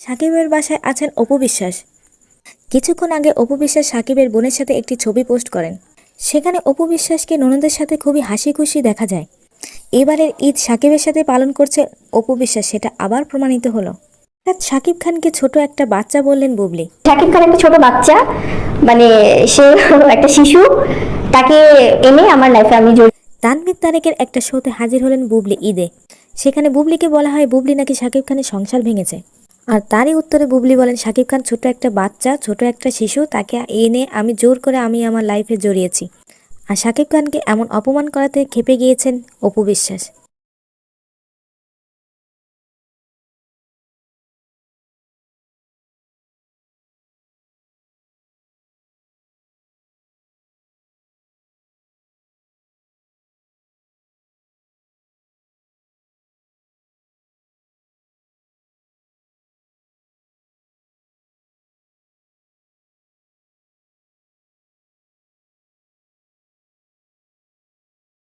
সাকিবের বাসায় আছেন অপু বিশ্বাস। কিছুক্ষণ আগে অপু বিশ্বাস সাকিবের বোনের সাথে একটি ছবি পোস্ট করেন। সেখানে অপু বিশ্বাসকে ননদের সাথে খুবই হাসি খুশি দেখা যায়। এবারের ঈদ সাকিবের সাথে পালন করছে অপু বিশ্বাস সেটা আবার প্রমাণিত হলো। সাকিব খানকে ছোট একটা বাচ্চা বললেন বুবলি। শাকিব খান একটা ছোট বাচ্চা মানে সে একটা শিশু তাকে এনে আমার লাইফে আমি তানভীর তারেকের একটা শোতে হাজির হলেন বুবলি ঈদে। সেখানে বুবলিকে বলা হয় বুবলি নাকি সাকিব খানের সংসার ভেঙেছে। আর তারই উত্তরে বুবলি বলেন, শাকিব খান ছোট একটা বাচ্চা, ছোট একটা শিশু, তাকে এনে আমি জোর করে আমি আমার লাইফে জড়িয়েছি। আর শাকিব খানকে এমন অপমান করাতে খেপে গিয়েছেন অপু বিশ্বাস।